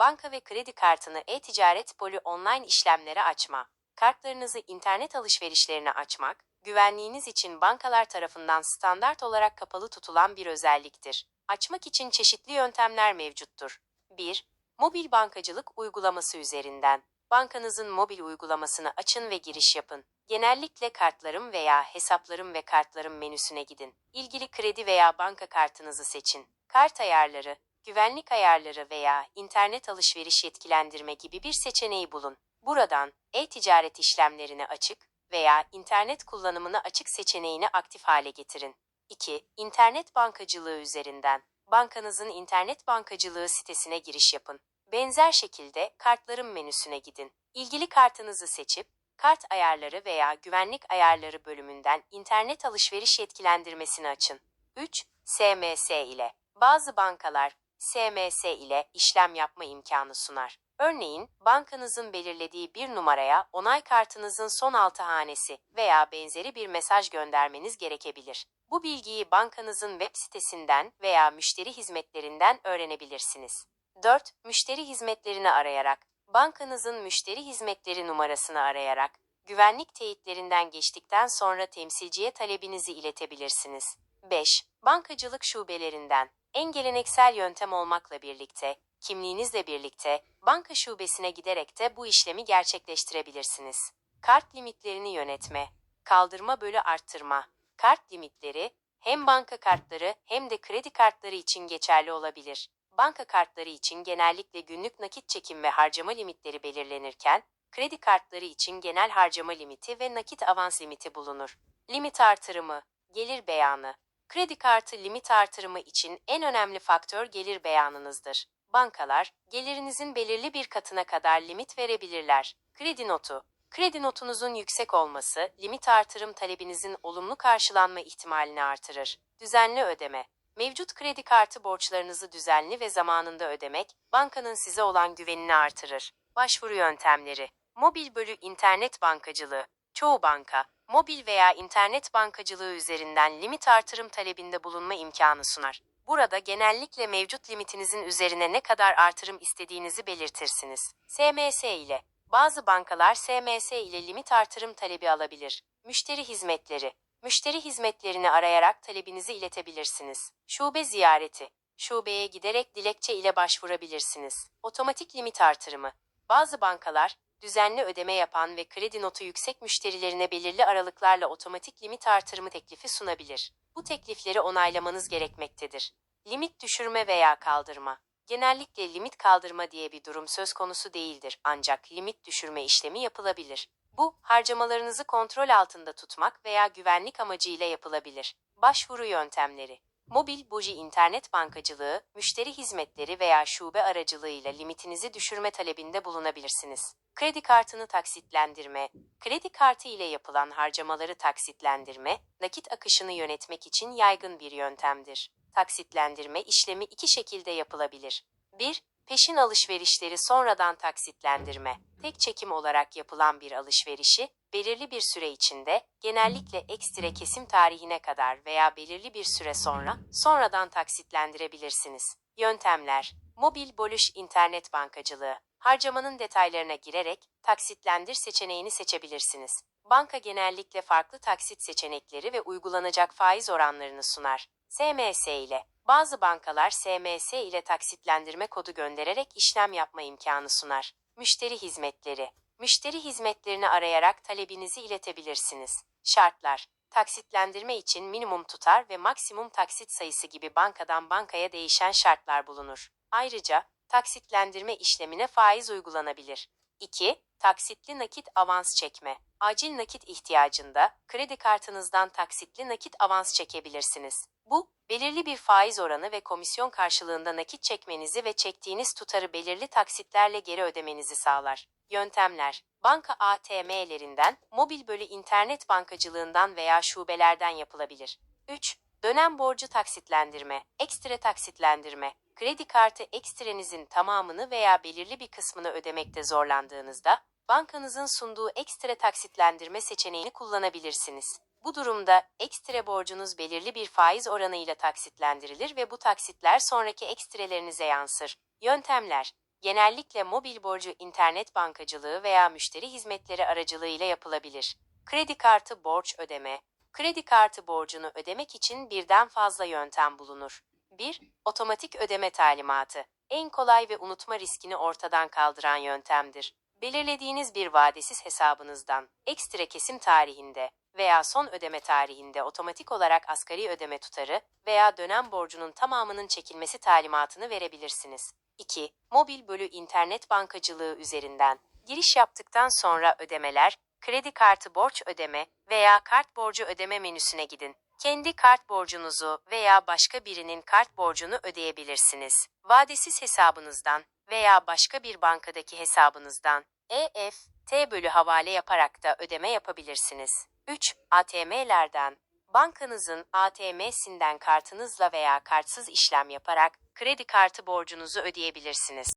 banka ve kredi kartını e-ticaret poli online işlemlere açma, kartlarınızı internet alışverişlerine açmak, güvenliğiniz için bankalar tarafından standart olarak kapalı tutulan bir özelliktir. Açmak için çeşitli yöntemler mevcuttur. 1. Mobil bankacılık uygulaması üzerinden. Bankanızın mobil uygulamasını açın ve giriş yapın. Genellikle kartlarım veya hesaplarım ve kartlarım menüsüne gidin. İlgili kredi veya banka kartınızı seçin. Kart ayarları, güvenlik ayarları veya internet alışveriş yetkilendirme gibi bir seçeneği bulun. Buradan e-ticaret işlemlerini açık veya internet kullanımını açık seçeneğini aktif hale getirin. 2. İnternet bankacılığı üzerinden. Bankanızın internet bankacılığı sitesine giriş yapın. Benzer şekilde kartlarım menüsüne gidin. İlgili kartınızı seçip kart ayarları veya güvenlik ayarları bölümünden internet alışveriş yetkilendirmesini açın. 3. SMS ile. Bazı bankalar SMS ile işlem yapma imkanı sunar. Örneğin, bankanızın belirlediği bir numaraya onay kartınızın son altı hanesi veya benzeri bir mesaj göndermeniz gerekebilir. Bu bilgiyi bankanızın web sitesinden veya müşteri hizmetlerinden öğrenebilirsiniz. 4. Müşteri hizmetlerini arayarak, bankanızın müşteri hizmetleri numarasını arayarak, güvenlik teyitlerinden geçtikten sonra temsilciye talebinizi iletebilirsiniz. 5. Bankacılık şubelerinden, en geleneksel yöntem olmakla birlikte, kimliğinizle birlikte, banka şubesine giderek de bu işlemi gerçekleştirebilirsiniz. Kart limitlerini yönetme, kaldırma bölü arttırma, kart limitleri, hem banka kartları hem de kredi kartları için geçerli olabilir. Banka kartları için genellikle günlük nakit çekim ve harcama limitleri belirlenirken, kredi kartları için genel harcama limiti ve nakit avans limiti bulunur. Limit artırımı, gelir beyanı. Kredi kartı limit artırımı için en önemli faktör gelir beyanınızdır. Bankalar, gelirinizin belirli bir katına kadar limit verebilirler. Kredi notu. Kredi notunuzun yüksek olması, limit artırım talebinizin olumlu karşılanma ihtimalini artırır. Düzenli ödeme. Mevcut kredi kartı borçlarınızı düzenli ve zamanında ödemek, bankanın size olan güvenini artırır. Başvuru yöntemleri. Mobil bölü internet bankacılığı. Çoğu banka, mobil veya internet bankacılığı üzerinden limit artırım talebinde bulunma imkanı sunar. Burada genellikle mevcut limitinizin üzerine ne kadar artırım istediğinizi belirtirsiniz. SMS ile. Bazı bankalar SMS ile limit artırım talebi alabilir. Müşteri hizmetleri. Müşteri hizmetlerini arayarak talebinizi iletebilirsiniz. Şube ziyareti. Şubeye giderek dilekçe ile başvurabilirsiniz. Otomatik limit artırımı. Bazı bankalar, düzenli ödeme yapan ve kredi notu yüksek müşterilerine belirli aralıklarla otomatik limit artırımı teklifi sunabilir. Bu teklifleri onaylamanız gerekmektedir. Limit düşürme veya kaldırma. Genellikle limit kaldırma diye bir durum söz konusu değildir ancak limit düşürme işlemi yapılabilir. Bu, harcamalarınızı kontrol altında tutmak veya güvenlik amacıyla yapılabilir. Başvuru yöntemleri Mobil buji internet bankacılığı, müşteri hizmetleri veya şube aracılığıyla limitinizi düşürme talebinde bulunabilirsiniz. Kredi kartını taksitlendirme, kredi kartı ile yapılan harcamaları taksitlendirme, nakit akışını yönetmek için yaygın bir yöntemdir. Taksitlendirme işlemi iki şekilde yapılabilir. 1. Peşin alışverişleri sonradan taksitlendirme. Tek çekim olarak yapılan bir alışverişi, belirli bir süre içinde, genellikle ekstra kesim tarihine kadar veya belirli bir süre sonra, sonradan taksitlendirebilirsiniz. Yöntemler Mobil bölüş internet bankacılığı. Harcamanın detaylarına girerek, taksitlendir seçeneğini seçebilirsiniz. Banka genellikle farklı taksit seçenekleri ve uygulanacak faiz oranlarını sunar. SMS ile. Bazı bankalar SMS ile taksitlendirme kodu göndererek işlem yapma imkanı sunar. Müşteri hizmetleri. Müşteri hizmetlerini arayarak talebinizi iletebilirsiniz. Şartlar. Taksitlendirme için minimum tutar ve maksimum taksit sayısı gibi bankadan bankaya değişen şartlar bulunur. Ayrıca taksitlendirme işlemine faiz uygulanabilir. 2. Taksitli nakit avans çekme. Acil nakit ihtiyacında kredi kartınızdan taksitli nakit avans çekebilirsiniz. Bu, belirli bir faiz oranı ve komisyon karşılığında nakit çekmenizi ve çektiğiniz tutarı belirli taksitlerle geri ödemenizi sağlar. Yöntemler Banka ATM'lerinden, mobil bölü internet bankacılığından veya şubelerden yapılabilir. 3. Dönem borcu taksitlendirme, ekstra taksitlendirme. Kredi kartı ekstrenizin tamamını veya belirli bir kısmını ödemekte zorlandığınızda, bankanızın sunduğu ekstra taksitlendirme seçeneğini kullanabilirsiniz. Bu durumda ekstra borcunuz belirli bir faiz oranıyla taksitlendirilir ve bu taksitler sonraki ekstrelerinize yansır. Yöntemler genellikle mobil borcu internet bankacılığı veya müşteri hizmetleri aracılığıyla yapılabilir. Kredi kartı borç ödeme. Kredi kartı borcunu ödemek için birden fazla yöntem bulunur. 1. Otomatik ödeme talimatı. En kolay ve unutma riskini ortadan kaldıran yöntemdir. Belirlediğiniz bir vadesiz hesabınızdan ekstra kesim tarihinde veya son ödeme tarihinde otomatik olarak asgari ödeme tutarı veya dönem borcunun tamamının çekilmesi talimatını verebilirsiniz. 2. Mobil bölü internet bankacılığı üzerinden giriş yaptıktan sonra ödemeler, kredi kartı borç ödeme veya kart borcu ödeme menüsüne gidin. Kendi kart borcunuzu veya başka birinin kart borcunu ödeyebilirsiniz. Vadesiz hesabınızdan veya başka bir bankadaki hesabınızdan EFT bölü havale yaparak da ödeme yapabilirsiniz. 3. ATM'lerden Bankanızın ATM'sinden kartınızla veya kartsız işlem yaparak kredi kartı borcunuzu ödeyebilirsiniz.